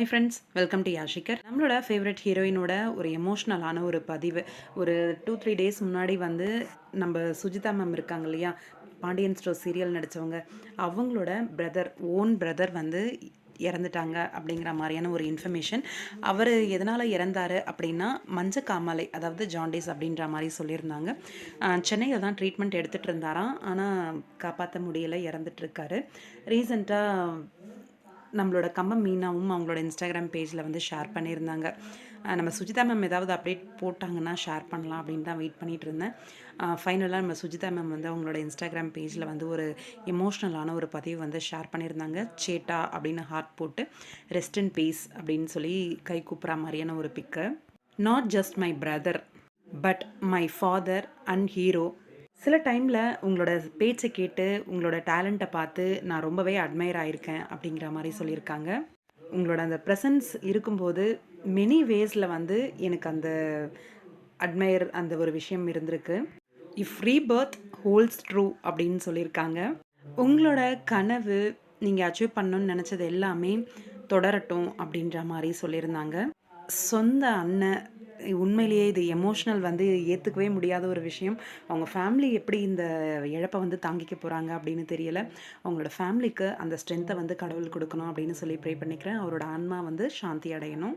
High friends welcome to யாஷிகர் நம்மளோட favourite ஹீரோயினோட ஒரு எமோஷ்னலான ஒரு பதிவு. ஒரு டூ த்ரீ டேஸ் முன்னாடி வந்து நம்ம சுஜிதா மேம் இருக்காங்க இல்லையா? பாண்டியன் ஸ்டோர் சீரியல் நடித்தவங்க அவங்களோட பிரதர் ஓன் பிரதர் வந்து இறந்துட்டாங்க அப்படிங்கிற மாதிரியான ஒரு இன்ஃபர்மேஷன் அவர் எதனால் இறந்தார் அப்படின்னா மஞ்ச காமாலை அதாவது ஜாண்டிஸ் அப்படின்ற மாதிரி சொல்லியிருந்தாங்க. சென்னையில் தான் ட்ரீட்மெண்ட் எடுத்துகிட்டு இருந்தாராம். ஆனால் காப்பாற்ற முடியலை இறந்துட்டுருக்காரு ரீசண்டாக நம்மளோட கம்பம் மீனாவும் அவங்களோட இன்ஸ்டாகிராம் பேஜில் வந்து ஷேர் பண்ணியிருந்தாங்க. நம்ம சுஜிதா மேம் ஏதாவது அப்டேட் போட்டாங்கன்னா ஷேர் பண்ணலாம் அப்படின்னு தான் வெயிட் பண்ணிகிட்டு இருந்தேன். ஃபைனலாக நம்ம சுஜிதா மேம் வந்து அவங்களோட இன்ஸ்டாகிராம் பேஜில் வந்து ஒரு எமோஷ்னலான ஒரு பதிவு வந்து ஷேர் பண்ணியிருந்தாங்க. சேட்டா அப்படின்னு ஹார்ட் போட்டு ரெஸ்ட் அண்ட் பீஸ் அப்படின்னு சொல்லி கை கூப்பிட்ற மாதிரியான ஒரு பிக்கு not just my brother but my father and hero சில டைமில் உங்களோட பேச்சை கேட்டு உங்களோட டேலண்ட்டை பார்த்து நான் ரொம்பவே அட்மையர் ஆயிருக்கேன் அப்படிங்கிற மாதிரி சொல்லியிருக்காங்க. உங்களோட அந்த ப்ரெசன்ஸ் இருக்கும்போது மெனி வேஸில் வந்து எனக்கு அந்த அட்மையர் அந்த ஒரு விஷயம் இருந்திருக்கு. இஃப் பர்த் ஹோல்ஸ் ட்ரூ அப்படின்னு சொல்லியிருக்காங்க. உங்களோட கனவு நீங்கள் அச்சீவ் பண்ணணும்னு நினச்சது எல்லாமே தொடரட்டும் அப்படின்ற மாதிரி சொல்லியிருந்தாங்க. சொந்த அண்ணன் உண்மையிலேயே இது எமோஷ்னல் வந்து ஏற்றுக்கவே முடியாத ஒரு விஷயம். அவங்க ஃபேமிலி எப்படி இந்த இழப்பை வந்து தாங்கிக்க போகிறாங்க அப்படின்னு தெரியல. அவங்களோட ஃபேமிலிக்கு அந்த ஸ்ட்ரென்த்தை வந்து கடவுள் கொடுக்கணும் அப்படின்னு சொல்லி ப்ரே பண்ணிக்கிறேன். அவரோட ஆன்மா வந்து சாந்தி அடையணும்.